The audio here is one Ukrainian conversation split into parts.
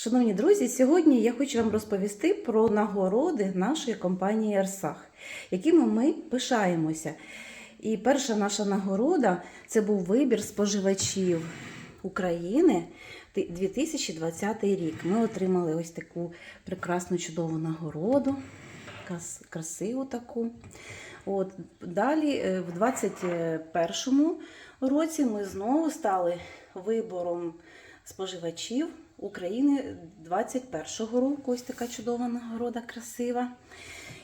Шановні друзі, сьогодні я хочу вам розповісти про нагороди нашої компанії Ерсах, якими ми пишаємося. І перша наша нагорода це був вибір споживачів України 2020 рік. Ми отримали ось таку прекрасну чудову нагороду, красиву таку. От, далі, е, в 2021 році, ми знову стали вибором споживачів України 21-го року. Ось така чудова нагорода, красива.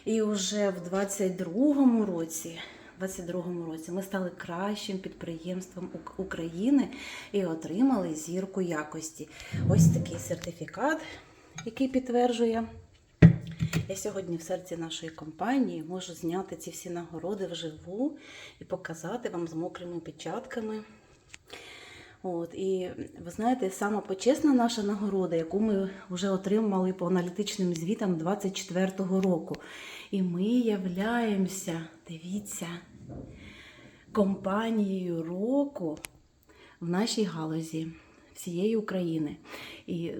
І вже в 22-му році. 22-му році ми стали кращим підприємством України і отримали зірку якості. Ось такий сертифікат, який підтверджує. Я сьогодні в серці нашої компанії можу зняти ці всі нагороди вживу і показати вам з мокрими печатками. От, і ви знаєте, сама почесна наша нагорода, яку ми вже отримали по аналітичним звітам 24-го року. І ми являємося, дивіться, компанією року в нашій галузі всієї України. І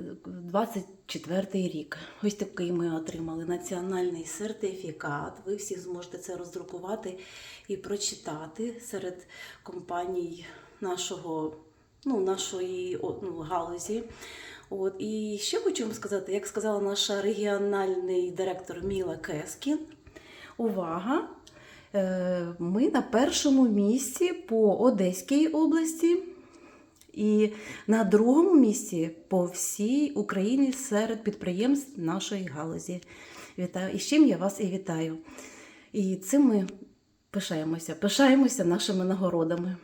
24-й рік. Ось такий ми отримали національний сертифікат. Ви всі зможете це роздрукувати і прочитати серед компаній нашого, ну, нашої ну, галузі. От. І ще хочу вам сказати, як сказала наша регіональний директор Міла Кескін, увага! Е, Ми на першому місці по Одеській області і на другому місці по всій Україні серед підприємств нашої галузі. Вітаю! І з чим я вас і вітаю. І цим ми пишаємося, пишаємося нашими нагородами.